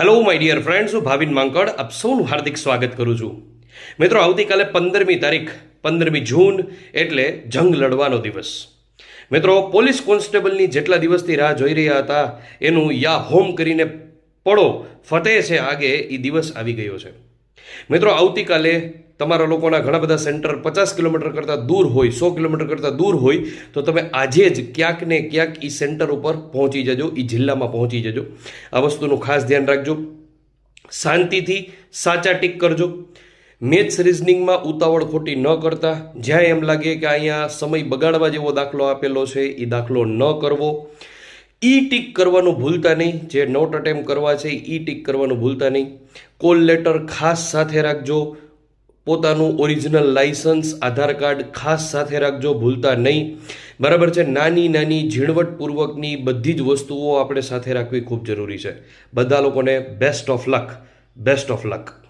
Hello my dear friends હું ભાવિન માંકડ આપ સૌનું હાર્દિક સ્વાગત કરું છું. મિત્રો, આવતીકાલે પંદરમી તારીખ, પંદરમી જૂન, એટલે જંગ લડવાનો દિવસ. મિત્રો, પોલીસ કોન્સ્ટેબલની જેટલા દિવસથી રાહ જોઈ રહ્યા હતા, એનું યા હોમ કરીને પડો, ફતેહ છે આગે એ દિવસ આવી ગયો છે. મિત્રો, આવતીકાલે તમારા લોકોના ઘણા બધા સેન્ટર પચાસ કિલોમીટર કરતાં દૂર હોય, સો કિલોમીટર કરતાં દૂર હોય, તો તમે આજે જ ક્યાંક ને ક્યાંક એ સેન્ટર ઉપર પહોંચી જજો એ જિલ્લામાં પહોંચી જજો. આ વસ્તુનું ખાસ ધ્યાન રાખજો. શાંતિથી સાચા ટીક કરજો. મેથ્સ રિઝનિંગમાં ઉતાવળ ખોટી ન કરતા. જ્યાં એમ લાગે કે અહીંયા સમય બગાડવા જેવો દાખલો આપેલો છે એ દાખલો ન કરવો. ઈ ટીક કરવાનું ભૂલતા નહીં. જે નોટ અટેમ્પ કરવા છે ઈ ટીક કરવાનું ભૂલતા નહીં. કોલ લેટર ખાસ સાથે રાખજો. પોતાનું ઓરિજિનલ લાઇસન્સ, આધાર કાર્ડ ખાસ સાથે રાખજો, ભૂલતા નહીં. બરાબર છે? નાની નાની, ઝીણવટપૂર્વકની બધી જ વસ્તુઓ આપણે સાથે રાખવી ખૂબ જરૂરી છે. બધા લોકોને best of luck best of luck